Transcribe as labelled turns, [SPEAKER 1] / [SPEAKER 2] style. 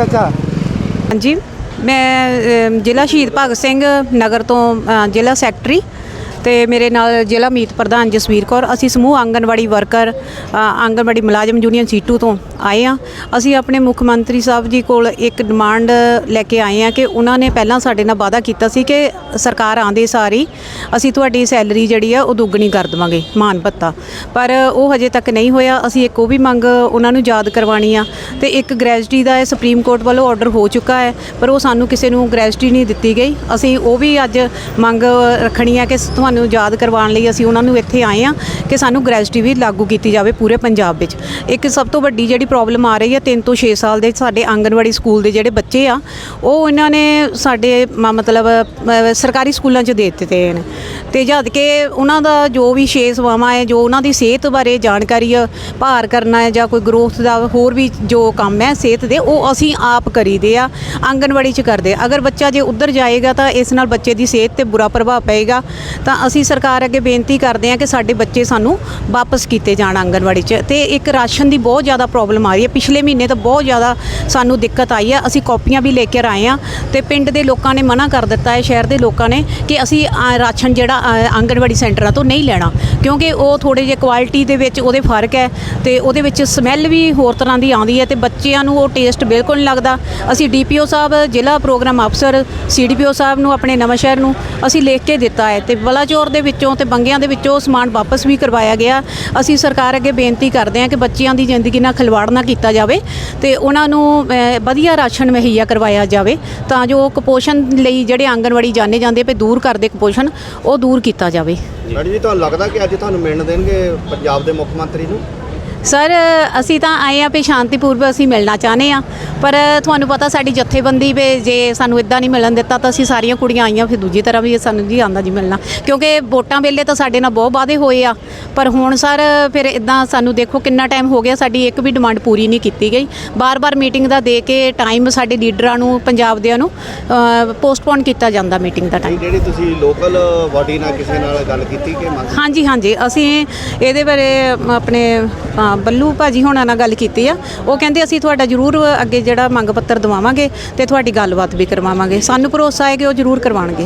[SPEAKER 1] ਚਾਚਾ।
[SPEAKER 2] ਹਾਂਜੀ ਮੈਂ ਅਮ, ਜ਼ਿਲ੍ਹਾ ਸ਼ਹੀਦ ਭਗਤ ਸਿੰਘ ਨਗਰ ਤੋਂ ਅ, ਜ਼ਿਲ੍ਹਾ ਸੈਕਟਰੀ ਤੇ ਮੇਰੇ ਨਾਲ ਜ਼ਿਲ੍ਹਾ ਮੀਤ ਪ੍ਰਧਾਨ ਜਸਵੀਰ ਕੌਰ ਅਸੀਂ ਸਮੂਹ ਆਂਗਨਵਾੜੀ ਵਰਕਰ ਅ, ਆਂਗਨਵਾੜੀ ਮੁਲਾਜ਼ਮ ਯੂਨੀਅਨ ਸੀਟੂ ਤੋਂ ਆਏ ਆ ਅਸੀਂ ਆਪਣੇ ਮੁੱਖ ਮੰਤਰੀ ਸਾਹਿਬ ਜੀ ਕੋਲ ਇੱਕ ਡਿਮਾਂਡ ਲੈ ਕੇ ਆਏ ਆ ਕਿ ਉਹਨਾਂ ਨੇ ਪਹਿਲਾਂ ਸਾਡੇ ਨਾਲ ਵਾਅਦਾ ਕੀਤਾ ਸੀ ਕਿ ਸਰਕਾਰ ਆਂਦੇ ਸਾਰੀ ਅਸੀਂ ਤੁਹਾਡੀ ਸੈਲਰੀ ਜਿਹੜੀ ਆ ਉਹ ਦੁੱਗਣੀ ਕਰ ਦੇਵਾਂਗੇ ਮਾਨ ਭੱਤਾ। ਪਰ ਉਹ ਹਜੇ ਤੱਕ ਨਹੀਂ ਹੋਇਆ ਅਸੀਂ ਇੱਕ ਉਹ ਵੀ ਮੰਗ ਉਹਨਾਂ ਨੂੰ ਯਾਦ ਕਰਵਾਣੀ ਆ ਤੇ ਇੱਕ ਗ੍ਰੈਜੂਟੀ ਦਾ ਸੁਪਰੀਮ ਕੋਰਟ ਵੱਲੋਂ ਆਰਡਰ ਹੋ ਚੁੱਕਾ ਹੈ ਪਰ ਉਹ ਸਾਨੂੰ ਕਿਸੇ ਨੂੰ ਗ੍ਰੈਜੂਟੀ ਨਹੀਂ ਦਿੱਤੀ ਗਈ। ਅਸੀਂ ਉਹ ਵੀ ਅੱਜ ਮੰਗ ਰੱਖਣੀ ਆ ਕਿ ਤੁਹਾਨੂੰ ਯਾਦ ਕਰਵਾਉਣ ਲਈ ਅਸੀਂ ਉਹਨਾਂ ਨੂੰ ਇੱਥੇ ਆਏ ਆ ਕਿ ਸਾਨੂੰ ਗ੍ਰੈਜੂਟੀ ਵੀ ਲਾਗੂ ਕੀਤੀ ਜਾਵੇ ਪੂਰੇ ਪੰਜਾਬ ਵਿੱਚ। ਇੱਕ ਸਭ ਤੋਂ ਵੱਡੀ ਜਿਹੜੀ ਪ੍ਰੋਬਲਮ ਆ ਰਹੀ ਹੈ 3 ਤੋਂ 6 ਸਾਲ ਦੇ ਸਾਡੇ ਆਂਗਨਵਾੜੀ ਸਕੂਲ ਦੇ ਜਿਹੜੇ ਬੱਚੇ ਆ, ਉਹ ਇਹਨਾਂ ਨੇ ਸਾਡੇ ਮ- ਮਤਲਬ ਸਰਕਾਰੀ ਸਕੂਲਾਂ 'ਚ ਦੇ ਦਿੱਤੇ ਨੇ। ਤੇ ਜਦ ਕਿ ਉਹਨਾਂ ਦਾ ਜੋ ਵੀ ਛੇ ਸੇਵਾਵਾਂ ਹੈ, ਜੋ ਉਹਨਾਂ ਦੀ ਸਿਹਤ ਬਾਰੇ ਜਾਣਕਾਰੀ ਭਾਰ ਕਰਨਾ ਹੈ ਜਾਂ ਕੋਈ ਗਰੋਥ ਦਾ ਹੋਰ ਵੀ ਜੋ ਕੰਮ ਹੈ ਸਿਹਤ ਦੇ, ਉਹ ਅਸੀਂ ਆਪ ਕਰੀਦੇ ਆ, ਆਂਗਨਵਾੜੀ 'ਚ ਕਰਦੇ ਅਗਰ ਬੱਚਾ ਜੇ ਉੱਧਰ ਜਾਏਗਾ ਤਾਂ ਇਸ ਨਾਲ ਬੱਚੇ ਦੀ ਸਿਹਤ ਤੇ ਬੁਰਾ ਪ੍ਰਭਾਵ ਪਏਗਾ। ਤਾਂ ਅਸੀਂ ਸਰਕਾਰ ਅੱਗੇ ਬੇਨਤੀ ਕਰਦੇ ਹਾਂ ਕਿ ਸਾਡੇ ਬੱਚੇ ਸਾਨੂੰ ਵਾਪਸ ਕੀਤੇ ਜਾਣ ਆਂਗਨਵਾੜੀ 'ਚ ਤੇ ਇੱਕ ਰਾਸ਼ਨ ਦੀ ਬਹੁਤ ਜ਼ਿਆਦਾ ਪ੍ਰੋਬਲਮ ਆ ਰਹੀ ਹੈ। ਪਿਛਲੇ ਮਹੀਨੇ ਤਾਂ ਬਹੁਤ ਜ਼ਿਆਦਾ ਸਾਨੂੰ ਦਿੱਕਤ ਆਈ ਹੈ। ਅਸੀਂ ਕਾਪੀਆਂ ਵੀ ਲੈ ਕੇ ਆਏ ਆ ਤੇ ਪਿੰਡ ਦੇ ਲੋਕਾਂ ਨੇ ਮਨਾ ਕਰ ਦਿੱਤਾ ਹੈ ਸ਼ਹਿਰ ਦੇ ਲੋਕਾਂ ਨੇ ਕਿ ਅਸੀਂ ਰਾਸ਼ਨ ਜਿਹੜਾ ਆ, ਆਂਗਨਵਾੜੀ ਸੈਂਟਰਾਂ ਤੋਂ ਨਹੀਂ ਲੈਣਾ ਕਿਉਂਕਿ ਉਹ ਥੋੜੇ ਜਿਹੇ ਕੁਆਲਿਟੀ ਦੇ ਵਿੱਚ ਉਹਦੇ ਫ਼ਰਕ ਹੈ ਤੇ ਉਹਦੇ ਵਿੱਚ ਸਮੈਲ ਵੀ ਹੋਰ ਤਰ੍ਹਾਂ ਦੀ ਆਉਂਦੀ ਹੈ ਤੇ ਬੱਚਿਆਂ ਨੂੰ ਉਹ ਟੇਸਟ ਬਿਲਕੁਲ ਨਹੀਂ ਲੱਗਦਾ। ਅਸੀਂ ਡੀਪੀਓ ਸਾਹਿਬ ਜ਼ਿਲ੍ਹਾ ਪ੍ਰੋਗਰਾਮ ਅਫਸਰ ਸੀਡੀਪੀਓ ਸਾਹਿਬ ਨੂੰ ਆਪਣੇ ਨਵਾਂ ਸ਼ਹਿਰ ਨੂੰ ਅਸੀਂ ਲਿਖ ਕੇ ਦਿੱਤਾ ਹੈ ਤੇ ਚੋਰ ਦੇ ਵਿੱਚੋਂ ਤੇ ਬੰਗਿਆਂ ਦੇ ਵਿੱਚੋਂ ਸਮਾਨ ਵਾਪਸ ਵੀ ਕਰਵਾਇਆ ਗਿਆ। ਅਸੀਂ ਸਰਕਾਰ ਅੱਗੇ ਬੇਨਤੀ ਕਰਦੇ ਹਾਂ ਕਿ ਬੱਚਿਆਂ ਦੀ ਜ਼ਿੰਦਗੀ ਨਾਲ ਖਿਲਵਾੜ ਨਾ ਕੀਤਾ ਜਾਵੇ ਤੇ ਉਹਨਾਂ ਨੂੰ ਵਧੀਆ ਰਾਸ਼ਨ ਮੁਹੱਈਆ ਕਰਵਾਇਆ ਜਾਵੇ ਤਾਂ ਜੋ ਕੁਪੋਸ਼ਣ ਲਈ ਜਿਹੜੇ ਆਂਗਣਵਾੜੀ ਜਾਣੇ ਜਾਂਦੇ ਪਏ ਦੂਰ ਕਰਦੇ ਕੁਪੋਸ਼ਣ, ਉਹ ਦੂਰ ਕੀਤਾ ਜਾਵੇ।
[SPEAKER 3] ਮੈਡਮ ਜੀ, ਤੁਹਾਨੂੰ ਲੱਗਦਾ ਕਿ ਅੱਜ ਤੁਹਾਨੂੰ ਮਿਲਣ ਦੇਣਗੇ ਪੰਜਾਬ ਦੇ ਮੁੱਖ ਮੰਤਰੀ ਨੂੰ?
[SPEAKER 2] ਸਰ ਅਸੀਂ ਤਾਂ ਆਏ ਆ ਵੀ ਸ਼ਾਂਤੀਪੂਰਵਕ ਅਸੀਂ ਮਿਲਣਾ ਚਾਹੁੰਦੇ ਆ ਪਰ ਤੁਹਾਨੂੰ ਪਤਾ ਸਾਡੀ ਜਥੇਬੰਦੀ ਵੇ ਜੇ ਸਾਨੂੰ ਇਦਾਂ ਨਹੀਂ ਮਿਲਣ ਦਿੱਤਾ ਤਾਂ ਅਸੀਂ ਸਾਰੀਆਂ ਕੁੜੀਆਂ ਆਈਆਂ ਫਿਰ ਦੂਜੀ ਤਰ੍ਹਾਂ ਵੀ ਸਾਨੂੰ ਜੀ ਆਂਦਾ ਜੀ ਮਿਲਣਾ। ਕਿਉਂਕਿ ਵੋਟਾਂ ਵੇਲੇ ਤਾਂ ਸਾਡੇ ਨਾਲ ਬਹੁਤ ਵਾਅਦੇ ਹੋਏ ਆ ਪਰ ਹੁਣ ਸਰ ਫਿਰ ਇਦਾਂ ਸਾਨੂੰ ਦੇਖੋ ਕਿੰਨਾ ਟਾਈਮ ਹੋ ਗਿਆ ਸਾਡੀ ਇੱਕ ਵੀ ਡਿਮਾਂਡ ਪੂਰੀ ਨਹੀਂ ਕੀਤੀ ਗਈ। ਬਾਰ-ਬਾਰ ਮੀਟਿੰਗ ਦਾ ਦੇ ਕੇ ਟਾਈਮ ਸਾਡੇ ਲੀਡਰਾਂ ਨੂੰ ਪੰਜਾਬ ਦਿਆਂ ਨੂੰ ਪੋਸਟਪੋਨ ਕੀਤਾ ਜਾਂਦਾ ਮੀਟਿੰਗ ਦਾ ਟਾਈਮ
[SPEAKER 3] ਜਿਹੜੀ ਤੁਸੀਂ ਲੋਕਲ ਬਾਡੀ ਨਾਲ ਕਿਸੇ ਨਾਲ ਗੱਲ ਕੀਤੀ ਕਿ
[SPEAKER 2] ਹਾਂਜੀ ਹਾਂਜੀ ਅਸੀਂ ਇਹਦੇ ਬਾਰੇ ਆਪਣੇ ਹਾਂ, ਬੱਲੂ ਭਾਜੀ ਹੋਣਾ ਨਾਲ ਗੱਲ ਕੀਤੀ ਆ। ਉਹ ਕਹਿੰਦੇ, ਅਸੀਂ ਤੁਹਾਡਾ ਜ਼ਰੂਰ ਅੱਗੇ ਜਿਹੜਾ ਮੰਗ ਪੱਤਰ ਦਵਾਵਾਂਗੇ ਤੇ ਤੁਹਾਡੀ ਗੱਲਬਾਤ ਵੀ ਕਰਵਾਵਾਂਗੇ। ਸਾਨੂੰ ਭਰੋਸਾ ਹੈ ਕਿ ਉਹ ਜ਼ਰੂਰ ਕਰਵਾਉਣਗੇ।